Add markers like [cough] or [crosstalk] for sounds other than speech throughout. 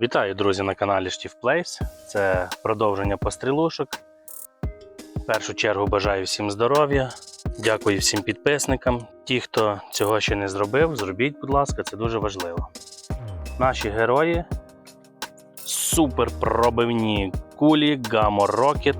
Вітаю, друзі, на каналі Штів Плейс. Це продовження пострілушок. В першу чергу бажаю всім здоров'я. Дякую всім підписникам. Ті, хто цього ще не зробив, зробіть, будь ласка, це дуже важливо. Наші герої супер пробивні кулі Gamo Rocket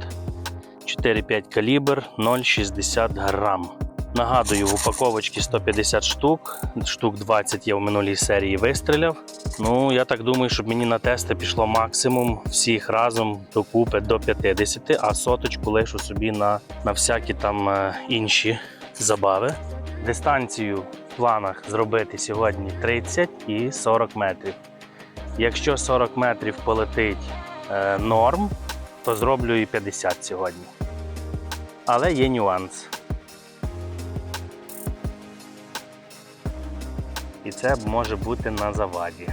4,5 калібр 0,60 грам. Нагадую, в упаковочці 150 штук, штук 20 я в минулій серії вистріляв. Ну, я так думаю, щоб мені на тести пішло максимум всіх разом докупи до 50, а соточку лишу собі на, на всякі там е, інші забави. Дистанцію в планах зробити сьогодні 30 і 40 метрів. Якщо 40 метрів полетить е, норм, то зроблю і 50 сьогодні. Але є нюанс. І це може бути на заваді.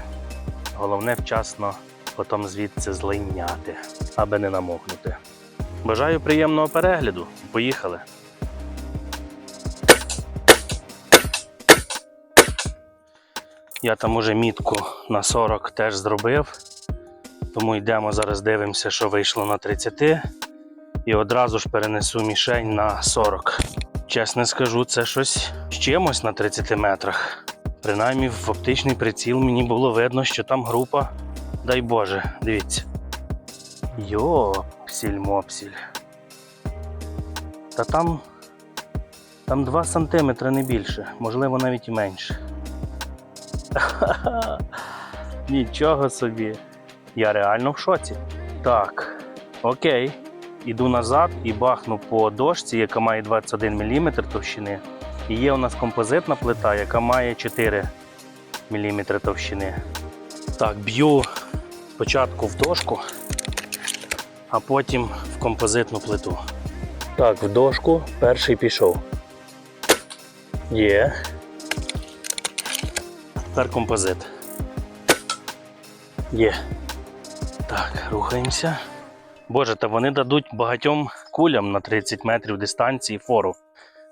Головне вчасно потім звідси злиняти, аби не намокнути. Бажаю приємного перегляду. Поїхали. Я там уже мітку на 40 теж зробив. Тому йдемо зараз дивимося, що вийшло на 30. І одразу ж перенесу мішень на 40. Чесно скажу, це щось з чимось на 30 метрах. Принаймні в оптичний приціл мені було видно, що там група. Дай Боже, дивіться. Йопсіль мопсіль. Та там. Там 2 сантиметри не більше, можливо навіть і менше. [laughs] Нічого собі. Я реально в шоці. Так, окей. Іду назад і бахну по дошці, яка має 21 мм товщини. І є у нас композитна плита, яка має 4 мм товщини. Так, б'ю спочатку в дошку, а потім в композитну плиту. Так, в дошку перший пішов. Є. Тепер композит. Є. Так, рухаємося. Боже, та вони дадуть багатьом кулям на 30 метрів дистанції фору.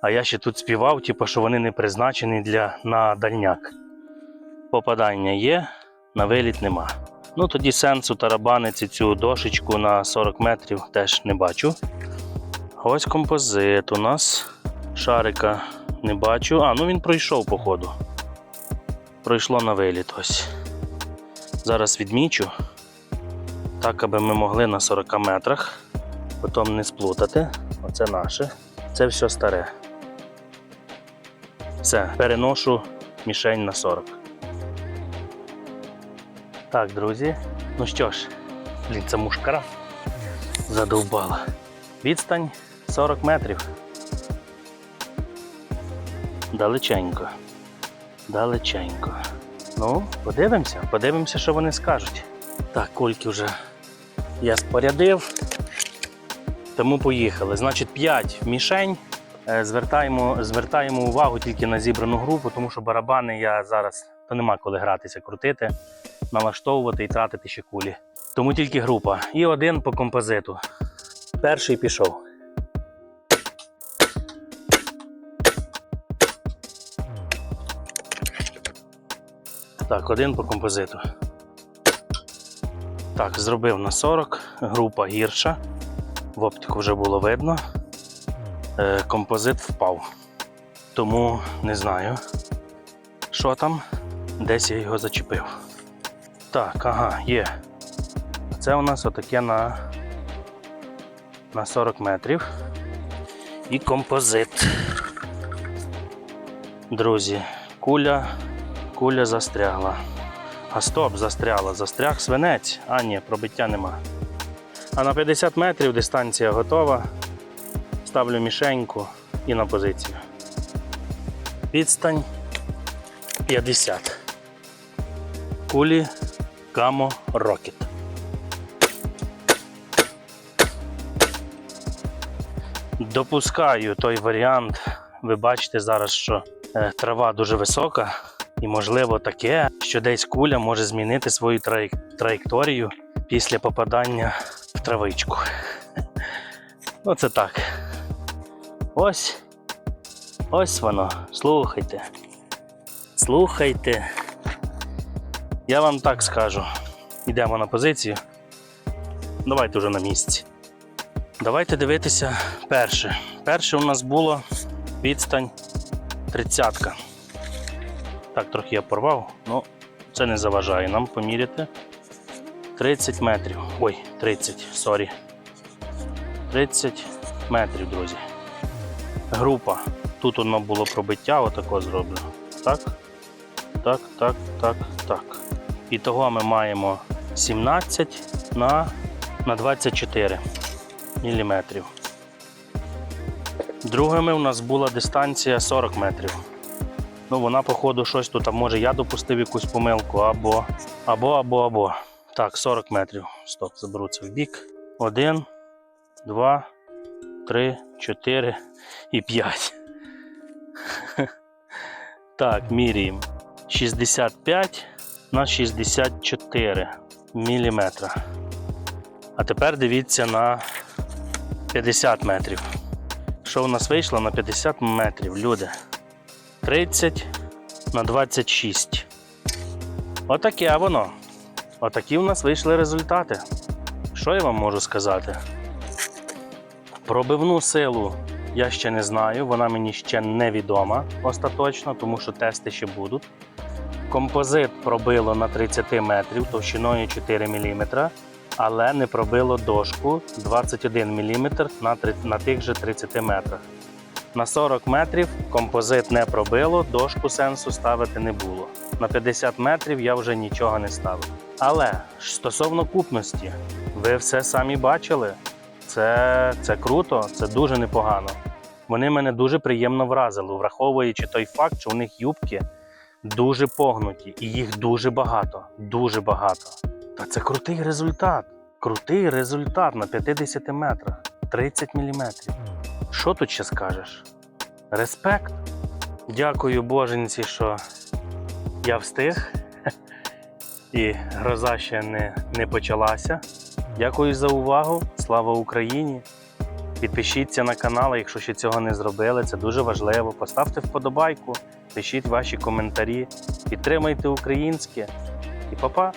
А я ще тут співав, типу, що вони не призначені для на дальняк. Попадання є, на виліт нема. Ну тоді сенсу тарабанити цю дошечку на 40 метрів теж не бачу. Ось композит у нас. Шарика не бачу. А, ну він пройшов, походу. Пройшло на виліт ось. Зараз відмічу. Так, аби ми могли на 40 метрах. Потім не сплутати. Оце наше. Це все старе. Все, переношу мішень на 40. Так, друзі. Ну що ж, блін, це мушкара задовбала. Відстань 40 метрів. Далеченько. Далеченько. Ну, подивимося, подивимося, що вони скажуть. Так, кульки вже я спорядив. Тому поїхали. Значить, 5 мішень. Е, Звертаємо, звертаємо увагу тільки на зібрану групу, тому що барабани я зараз то нема коли гратися, крутити, налаштовувати і тратити ще кулі. Тому тільки група. І один по композиту. Перший пішов. Так, один по композиту. Так, зробив на 40, група гірша. В оптику вже було видно. Е, композит впав. Тому не знаю, що там. Десь я його зачепив. Так, ага, є. Це у нас отаке на, на 40 метрів. І композит. Друзі, куля, куля застрягла. А стоп, застряла, застряг свинець. А ні, пробиття нема. А на 50 метрів дистанція готова. Ставлю мішеньку і на позицію. Відстань 50. Кулі Камо Rocket. Допускаю той варіант. Ви бачите зараз, що е, трава дуже висока, і можливо таке, що десь куля може змінити свою траєк- траєкторію після попадання в травичку. [laughs] Оце так. Ось. Ось воно. Слухайте. Слухайте. Я вам так скажу. Йдемо на позицію. Давайте вже на місці. Давайте дивитися перше. Перше у нас було відстань 30. Так, трохи я порвав, але це не заважає нам поміряти. 30 метрів. Ой, 30, сорі. 30 метрів, друзі. Група. Тут воно було пробиття, отако зроблю. Так. Так, так, так, так. І того ми маємо 17 на, на 24 міліметрів. Другими у нас була дистанція 40 метрів. Ну, вона, походу, щось тут, а може я допустив якусь помилку, або, або, або, або. Так, 40 метрів. Стоп, заберу це в бік. Один, два, три, чотири і п'ять. Так, міряємо. 65 на 64 міліметра. А тепер дивіться на 50 метрів. Що у нас вийшло на 50 метрів, люди? 30 на 26. Отаке воно. Отакі у нас вийшли результати. Що я вам можу сказати? Пробивну силу я ще не знаю, вона мені ще невідома остаточно, тому що тести ще будуть. Композит пробило на 30 метрів товщиною 4 мм, але не пробило дошку 21 мм на, на тих же 30 метрах. На 40 метрів композит не пробило, дошку сенсу ставити не було. На 50 метрів я вже нічого не ставив. Але стосовно купності, ви все самі бачили. Це, це круто, це дуже непогано. Вони мене дуже приємно вразили, враховуючи той факт, що у них юбки дуже погнуті, і їх дуже багато. Дуже багато. Та це крутий результат. Крутий результат на 50 метрах, 30 мм. Що тут ще скажеш? Респект. Дякую боженці, що я встиг. [laughs] І гроза ще не, не почалася. Дякую за увагу. Слава Україні! Підпишіться на канал, якщо ще цього не зробили. Це дуже важливо. Поставте вподобайку, пишіть ваші коментарі, підтримайте українське і па-па!